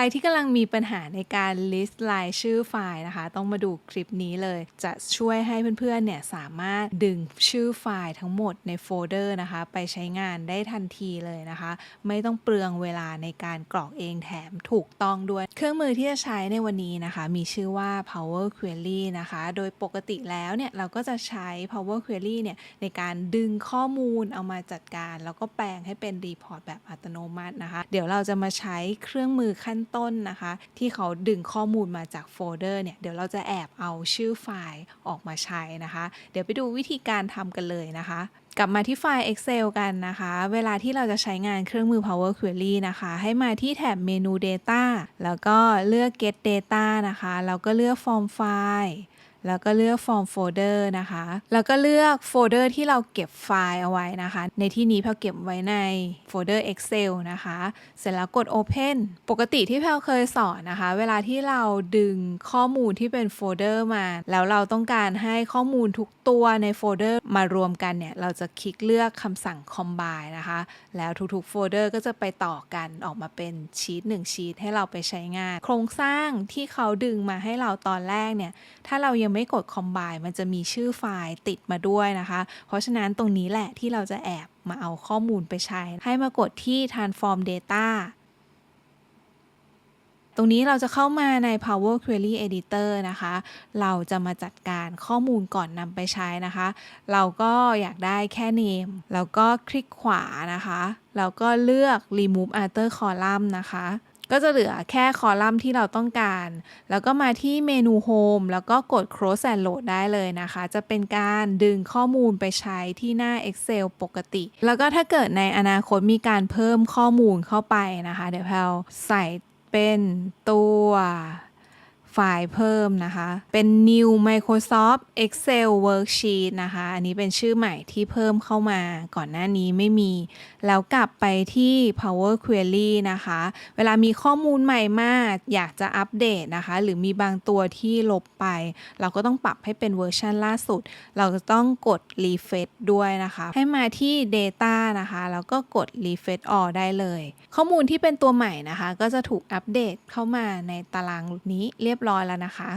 รที่กำลังมีปัญหาในการ list รายชื่อไฟล์นะคะ ต้องมาดูคลิปนี้เลย จะช่วยให้เพื่อนๆเนี่ยสามารถดึงชื่อไฟล์ทั้งหมดในโฟลเดอร์นะคะ ไปใช้งานได้ทันทีเลยนะคะ ไม่ต้องเปลืองเวลาในการกรอกเองแถมถูกต้องด้วย เครื่องมือที่จะใช้ในวันนี้นะคะ มีชื่อว่า Power Query นะคะ โดยปกติแล้วเนี่ยเราก็จะใช้ Power Query เนี่ยในการดึงข้อมูลเอามาจัดการ แล้วก็แปลงให้เป็นรีพอร์ตแบบอัตโนมัตินะคะ เดี๋ยวเราจะมาใช้เครื่องมือขั้นต้นนะคะ ที่เขาดึงข้อมูลมาจากโฟลเดอร์เนี่ยเดี๋ยวเราจะแอบเอาชื่อไฟล์ออกมาใช้นะคะ เดี๋ยวไปดูวิธีการทำกันเลยนะคะกลับมาที่ไฟล์ Excel กันนะคะ เวลาที่เราจะใช้งานเครื่องมือ Power Query นะคะ ให้มาที่แถบเมนู Data แล้วก็เลือก Get Data นะคะ แล้วก็เลือก Form File แล้วก็เลือก Form Folder นะคะ แล้วก็เลือกโฟลเดอร์ที่เราเก็บไฟล์เอาไว้นะคะ ในที่นี้แพลเก็บไว้ในโฟลเดอร์ Excel นะคะ เสร็จแล้วกด Open ปกติที่แพลเคยสอนนะคะ เวลาที่เราดึงข้อมูลที่เป็นโฟลเดอร์มา แล้วเราต้องการให้ข้อมูลทุกตัวในโฟลเดอร์มารวมกันเนี่ย เราจะคลิกเลือกคำสั่ง Combine นะคะ แล้วทุกๆโฟลเดอร์ก็จะไปต่อกันออกมาเป็นชีต1ชีตให้เราไปใช้งาน โครงสร้างที่เขาดึงมาให้เราตอนแรกเนี่ย ถ้าเรายังไม่กด Combine มันจะมีชื่อไฟล์ติดมาด้วยนะคะ เพราะฉะนั้นตรงนี้แหละที่เราจะแอบมาเอาข้อมูลไปใช้ ให้มากดที่ Transform Data ตรงนี้เราจะเข้ามาใน Power Query Editor นะคะ เราจะมาจัดการข้อมูลก่อนนำไปใช้นะคะ เราก็อยากได้แค่ name แล้วก็คลิกขวานะคะ แล้วก็เลือก remove other column นะคะ ก็จะเหลือแค่คอลัมน์ที่เราต้องการ แล้วก็มาที่เมนู Home แล้วก็กด Close and Load ได้เลยนะคะ จะเป็นการดึงข้อมูลไปใช้ที่หน้า Excel ปกติ แล้วก็ถ้าเกิดในอนาคตมีการเพิ่มข้อมูลเข้าไปนะคะ เดี๋ยวแพลใส่เป็นตัว ไฟล์เพิ่มนะคะ เป็น New Microsoft Excel Worksheet นะคะ อันนี้เป็นชื่อใหม่ที่เพิ่มเข้ามาก่อนหน้านี้ไม่มี แล้วกลับไปที่ Power Query นะคะ เวลามีข้อมูลใหม่มาก อยากจะอัปเดตนะคะ หรือมีบางตัวที่ลบไป เราก็ต้องปรับให้เป็นเวอร์ชันล่าสุด เราจะต้องกด refresh ด้วยนะคะ ให้มาที่ data นะคะ แล้วก็กด refresh all ได้เลย ข้อมูลที่เป็นตัวใหม่นะคะ ก็จะถูกอัปเดตเข้ามาในตารางนี้เรียบยบร้อยแล้วนะคะ